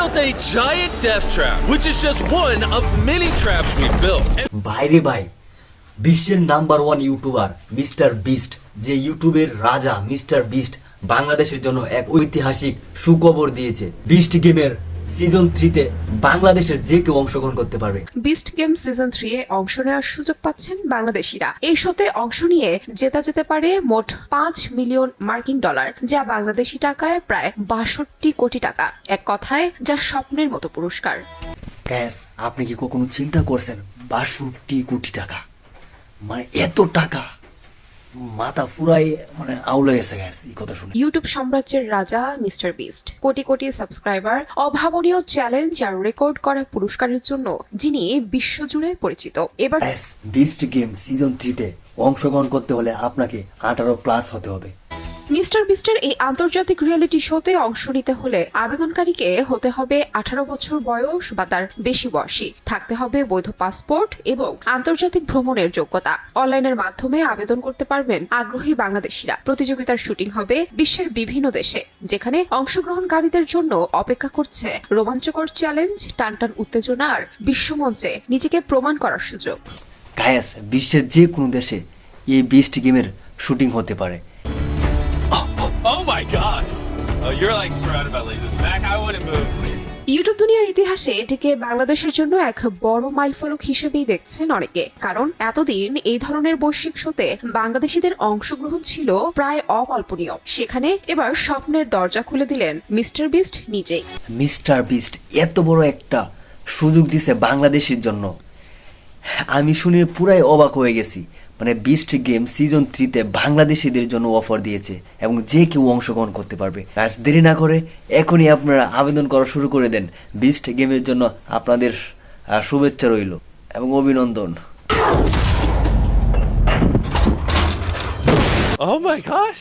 built a giant death trap, which is just one of many traps we built. Bye ভাই বিশ্বের number one YouTuber Mister Beast যে ইউটিউবের রাজা mister beast বাংলাদেশের জন্য এক ঐতিহাসিক সুখবর দিয়েছে বিস্ট গেমের সিজন থ্রিতে বাংলাদেশের যে কেউ অংশগ্রহণ করতে পারবে। বিস্ট গেম সিজন থ্রি এ অংশ নেওয়ার সুযোগ পাচ্ছেন বাংলাদেশিরা। এই শোতে অংশ নিয়ে জেতা যেতে পারে মোট পাঁচ মিলিয়ন মার্কিন ডলার যা বাংলাদেশি টাকায় প্রায় বাষট্টি কোটি টাকা। এক কথায় যা স্বপ্নের মতো পুরস্কার। গ্যাস আপনি কি কখনো চিন্তা করছেন বাষট্টি কোটি টাকা? মানে এত টাকা? মাথা পুরাই মানে আউলে গেছে গ্যাস এই কথা শুনে। ইউটিউব সাম্রাজ্যের রাজা mister beast. Crore crore subscriber অভাবনীয় চ্যালেঞ্জ আর রেকর্ড করা পুরস্কারের জন্য যিনি বিশ্বজুড়ে পরিচিত। এবার বিস্ট গেম সিজন থ্রিতে অংশগ্রহণ করতে হলে আপনাকে আঠারো প্লাস হতে হবে। মিস্টার বিস্টের এই আন্তর্জাতিক রিয়েলিটি শোতে অংশ নিতে হলে আবেদনকারীকে হতে হবে আঠারো বছর বয়স বা তার বেশি বয়সী। থাকতে হবে বৈধ পাসপোর্ট এবং আন্তর্জাতিক ভ্রমণের যোগ্যতা। অনলাইনের মাধ্যমে আবেদন করতে পারবেন আগ্রহী বাংলাদেশিরা। প্রতিযোগিতার শুটিং হবে বিশ্বের বিভিন্ন দেশে, যেখানে অংশগ্রহণকারীদের জন্য অপেক্ষা করছে রোমাঞ্চকর চ্যালেঞ্জ, টানটান উত্তেজনা আর বিশ্বমঞ্চে নিজেকে প্রমাণ করার সুযোগ। বিশ্বের যে কোনো দেশে এই বিস্ট গেমের শুটিং হতে পারে। Oh my gosh! Oh, you're like surrounded by lasers. Mac, I wouldn't move. YouTube দুনিয়ার ইতিহাসে এটিকে বাংলাদেশের জন্য এক বড় মাইলফলক হিসেবেই দেখছেন অনেকে কারণ এতদিন এই ধরনের বৈশ্বিক শোতে বাংলাদেশিদের অংশগ্রহণ ছিল প্রায় অকল্পনীয় সেখানে এবার স্বপ্নের দরজা খুলে দিলেন মিস্টার বিস্ট নিজেই মিস্টার বিস্ট এত বড় একটা সুযোগ দিছে বাংলাদেশের জন্য আমি শুনে পুরাই অবাক হয়ে গেছি মানে বিস্ট গেম সিজন থ্রিতে বাংলাদেশিদের জন্য অফার দিয়েছে এবং যে কেউ অংশগ্রহণ করতে পারবে। আজ দেরি না করে এখনই আপনারা আবেদন করা শুরু করে দেন। বিস্ট গেমের জন্য আপনাদের শুভেচ্ছা রইল এবং অভিনন্দন। Oh my gosh!